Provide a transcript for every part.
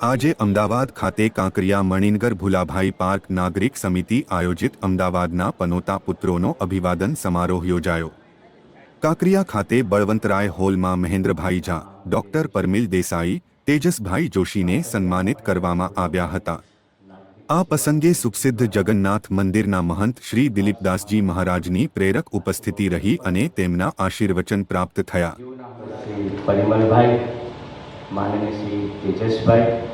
આજે અમદાવાદ ખાતે કાંકરિયા મણિનગર ભુલાભાઈ પાર્ક નાગરિક સમિતિ આયોજિત અમદાવાદના પનોતા પુત્રોનો અભિવાદન સમારોહ યોજાયો. કાંકરિયા ખાતે બળવંતરાય હોલમાં મહેન્દ્રભાઈ ઝા, ડોક્ટર પરમિલ દેસાઈ, તેજસભાઈ જોશીને સન્માનિત કરવામાં આવ્યા હતા. આ પ્રસંગે સુપ્રસિદ્ધ જગન્નાથ મંદિરના મહંત શ્રી દિલીપદાસજી મહારાજની પ્રેરક ઉપસ્થિતિ રહી અને તેમના આશીર્વચન પ્રાપ્ત થયા. પરિમલભાઈ, માનનીય શ્રી તેજસભાઈ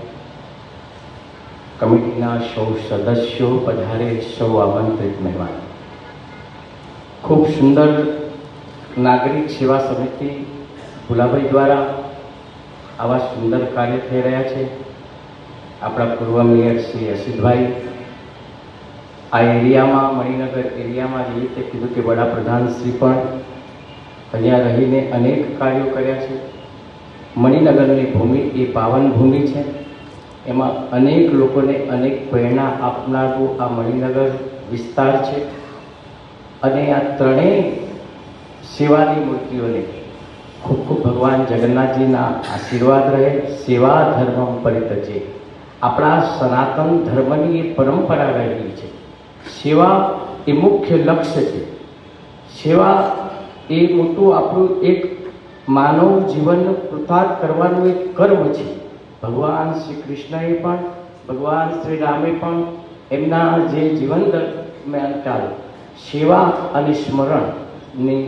કમિટીના સૌ સદસ્યો પધારે સૌ આમંત્રિત મહેમાન. ખૂબ સુંદર નાગરિક સેવા સમિતિ ભુલાભાઈ દ્વારા આવા સુંદર કાર્ય થઈ રહ્યા છે. આપણા પૂર્વ મેયર શ્રી અસિતભાઈ આ એરિયામાં, મણિનગર એરિયામાં જે રીતે કીધું કે વડાપ્રધાન શ્રી પણ અહીંયા રહીને અનેક કાર્યો કર્યા છે. મણિનગરની ભૂમિ એ પાવન ભૂમિ છે. એમાં અનેક લોકોને અનેક પ્રેરણા આપનારું આ મણિનગર વિસ્તાર છે અને આ ત્રણેય સેવાની મૂર્તિઓને ખૂબ ખૂબ ભગવાન જગન્નાથજીના આશીર્વાદ રહે, સેવા ધર્મ પરિતજે. આપણા સનાતન ધર્મની એ પરંપરા રહેલી છે. સેવા એ મુખ્ય લક્ષ્ય છે. સેવા એ મોટું આપણું એક માનવ જીવન કૃતાર્થ કરવાનું એક કર્મ છે. ભગવાન શ્રી કૃષ્ણએ પણ ભગવાન શ્રી રામે પણ એમના જે જીવન દરમિયાન સેવા અને સ્મરણની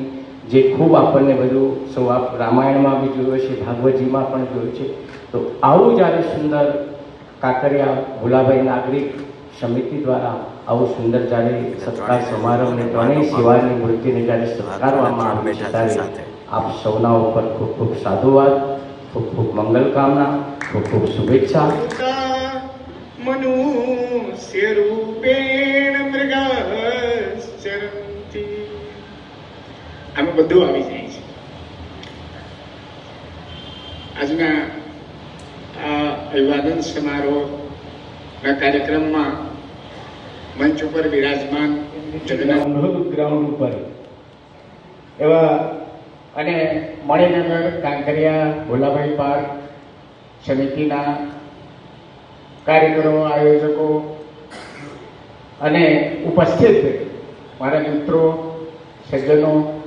જે ખૂબ આપણને બધું સૌ આપ રામાયણમાં બી જોયું છે ભાગવતજીમાં પણ જોયું છે. તો આવું જ્યારે સુંદર કાંકરિયા ભુલાભાઈ નાગરિક સમિતિ દ્વારા આવું સુંદર જ્યારે સત્કાર સમારંભને ત્રણેય સેવાની મૂર્તિને જ્યારે સત્કારવામાં આવે છે ત્યારે આપ સૌના ઉપર ખૂબ ખૂબ સાધુવાદ. ખૂબ ખૂબ મંગલ કામના ખૂબ ખૂબ શુભેચ્છા આમાં બધું આવી જાય છે. આજના આ અભિવાદન સમારોહના કાર્યક્રમમાં મંચ ઉપર બિરાજમાન જગન્નાથ ગ્રાઉન્ડ ઉપર. એવા અને મણિનગર, કાંકરિયા, ભોલાભાઈ પાર્ક સમિતિના કાર્યકરો, આયોજકો અને ઉપસ્થિત મારા મિત્રો, સજ્જનો.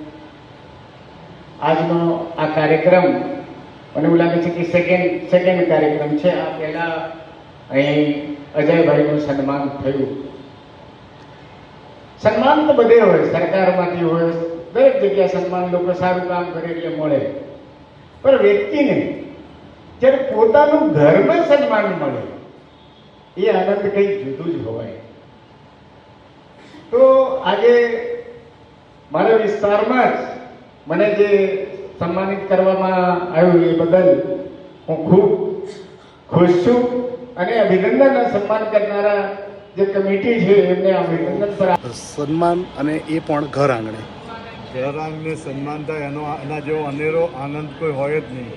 આજનો આ કાર્યક્રમ મને એવું લાગે છે કે સેકન્ડ સેકન્ડ કાર્યક્રમ છે. આ પહેલાં અહીં અજયભાઈનું સન્માન થયું. સન્માન તો બધે હોય, સરકારમાંથી હોય. જગ્યાએ સન્માન લોકો સારું કામ કરે એટલે મળે. પણ વ્યક્તિને જ્યારે પોતાનું ઘરમાં સન્માન મળે, એ આનંદ કંઈક જુદું જ હોય તો આજે મારા વિસ્તારમાં જ મને જે સન્માનિત કરવામાં આવ્યું એ બદલ હું ખૂબ ખુશ છું અને અભિનંદન. અને સન્માન કરનારા જે કમિટી છે, એમને અભિનંદન પર સન્માન અને એ પણ ઘર આંગણે. ઘરાંગને સન્માન થાય એનો એના જેવો અનેરો આનંદ કોઈ હોય જ નહીં.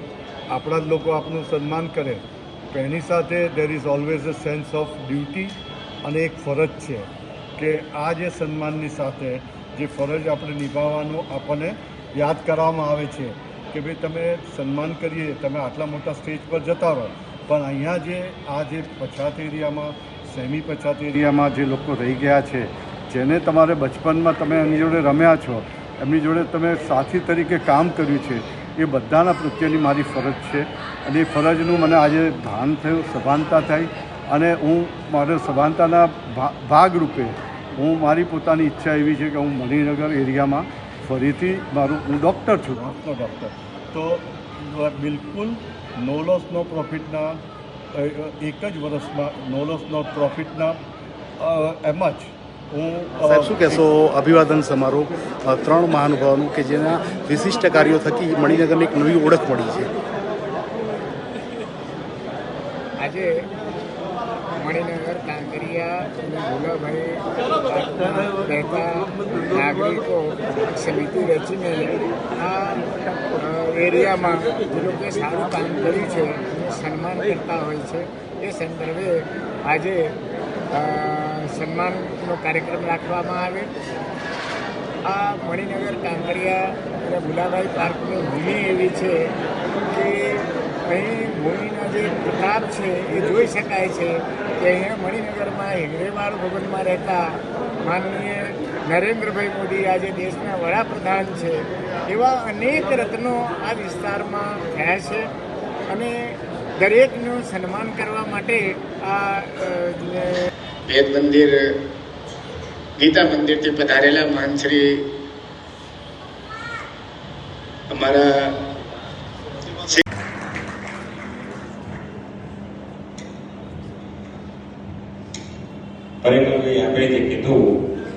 આપણા જ લોકો આપણું સન્માન કરે. તો એની સાથે there is always a sense of duty અને એક ફરજ છે કે આ જે સન્માનની સાથે જે ફરજ આપણે નિભાવવાનું આપણને યાદ કરવામાં આવે છે કે ભાઈ તમે સન્માન કરીએ, તમે આટલા મોટા સ્ટેજ પર જતા રહો. પણ અહીંયા જે આ જે પછાત એરિયામાં, સેમી પછાત એરિયામાં જે લોકો રહી ગયા છે, જેને તમારે બચપનમાં તમે એની જોડે રમ્યા છો એમની જોડે તમે સાથી તરીકે કામ કર્યું છે, એ બધાના પ્રત્યેની મારી ફરજ છે. અને એ ફરજનું મને આજે ભાન થયું, સભાનતા થઈ. અને હું મારા સભાનતાના ભાગરૂપે હું મારી પોતાની ઈચ્છા એવી છે કે હું મણિનગર એરિયામાં ફરીથી મારું, હું ડૉક્ટર છું. ડૉક્ટર તો બિલકુલ નો લોસ, નો પ્રોફિટના એક જ વર્ષમાં નો લોસ, નો પ્રોફિટના એમ જ હું સાહેબ શું કહેશો? અભિવાદન સમારોહ ત્રણ મહાનુભાવોનું કે જેના વિશિષ્ટ કાર્યો થકી મણિનગરને એક નવી ઓળખ મળી છે? આજે મણિનગર કાંકરિયા અને ભોલાભાઈ રહેતા નાગરિકો સમિતિ રચીને આ એરિયામાં જે લોકોએ સારું કામ કર્યું છે સન્માન કરતા હોય છે એ સંદર્ભે આજે સન્માનનો કાર્યક્રમ રાખવામાં આવે. આ મણિનગર કાંકરિયા અને ભુલાભાઈ પાર્કની ભૂમિ એવી છે કે અહીં ભૂમિના જે પ્રતાપ છે એ જોઈ શકાય છે કે અહીંયા મણિનગરમાં હિંગળેમાળ ભવનમાં રહેતા માનનીય નરેન્દ્રભાઈ મોદી આજે દેશના વડાપ્રધાન છે. એવા અનેક રત્નો આ વિસ્તારમાં થયા છે અને દરેકનું સન્માન કરવા માટે આ વેદ મંદિર ગીતા મંદિરથી પધારેલા માનશ્રી અમારા ખરેખર આપણે જે કીધું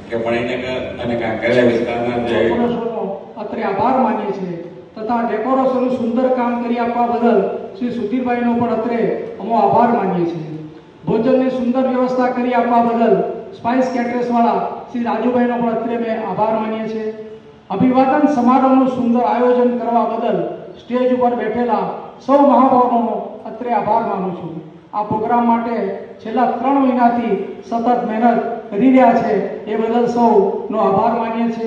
કે મણિનગર અને કાંકરિયા વિસ્તારના જે ડેકોરેશનનો અત્રે આભાર માનીએ છીએ. તથા ડેકોરેશનનું સુંદર કામ કરી આપવા બદલ શ્રી સુધીરભાઈનો પણ અત્રે અમો આભાર માનીએ છીએ. ભોજનની સુંદર વ્યવસ્થા કરી આપવા બદલ સ્પાઇસ કેટરેસવાળા શ્રી રાજુભાઈનો પણ અત્રે મેં આભાર માનીએ છીએ. અભિવાદન સમારોહનું સુંદર આયોજન કરવા બદલ સ્ટેજ ઉપર બેઠેલા સૌ મહાભાવોનો અત્રે આભાર માનું છું. આ પ્રોગ્રામ માટે છેલ્લા ત્રણ મહિનાથી સતત મહેનત કરી રહ્યા છે એ બદલ સૌનો આભાર માનીએ છીએ.